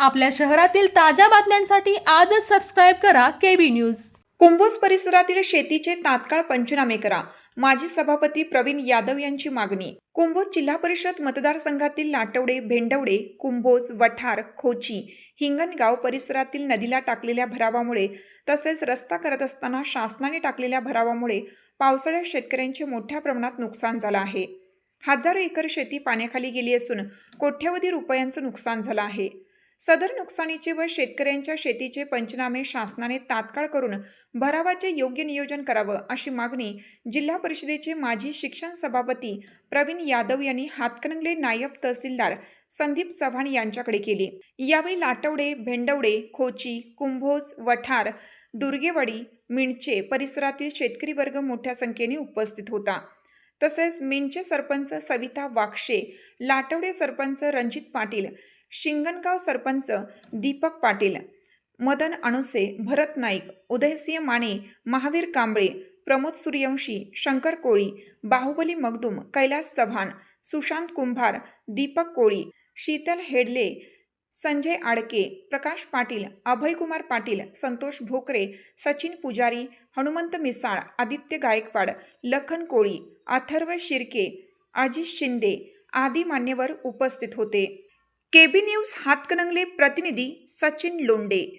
आपल्या शहरातील ताज्या बातम्यांसाठी आजच सबस्क्राईब करा केबी न्यूज कुंभोज परिसरातील शेतीचे तात्काळ पंचनामे करा. माजी सभापती प्रवीण यादव यांची मागणी. कुंभोज जिल्हा परिषद मतदारसंघातील लाटवडे भेंडवडे कुंभोज वठार खोची हिंगणगाव परिसरातील नदीला टाकलेल्या भरावामुळे तसेच रस्ता करत असताना शासनाने टाकलेल्या भरावामुळे पावसाळ्यात शेतकऱ्यांचे मोठ्या प्रमाणात नुकसान झालं आहे. हजारो एकर शेती पाण्याखाली गेली असून कोट्यवधी रुपयांचं नुकसान झालं आहे. सदर नुकसानीचे व शेतकऱ्यांच्या शेतीचे पंचनामे शासनाने तात्काळ करून भरावाचे योग्य नियोजन करावं अशी मागणी जिल्हा परिषदेचे माजी शिक्षण सभापती प्रवीण यादव यांनी हातकणंगले नायब तहसीलदार संदीप चव्हाण यांच्याकडे केली. यावेळी लाटवडे भेंडवडे खोची कुंभोज वठार दुर्गेवाडी मिणचे परिसरातील शेतकरी वर्ग मोठ्या संख्येने उपस्थित होता. तसेच मिंचे सरपंच सविता वाक्षे लाटवडे सरपंच रणजित पाटील शिंगणगाव सरपंच दीपक पाटील मदन अणुसे भरत नाईक उदयसिंह माने महावीर कांबळे प्रमोद सूर्यवंशी शंकर कोळी बाहुबली मगदूम कैलास चव्हाण सुशांत कुंभार दीपक कोळी शीतल हेडले संजय आडके प्रकाश पाटील अभयकुमार पाटील संतोष भोकरे सचिन पुजारी हनुमंत मिसाळ आदित्य गायकवाड लखन कोळी अथर्व शिर्के अजित शिंदे आदी मान्यवर उपस्थित होते. केबी न्यूज हातकणंगले प्रतिनिधी सचिन लोंडे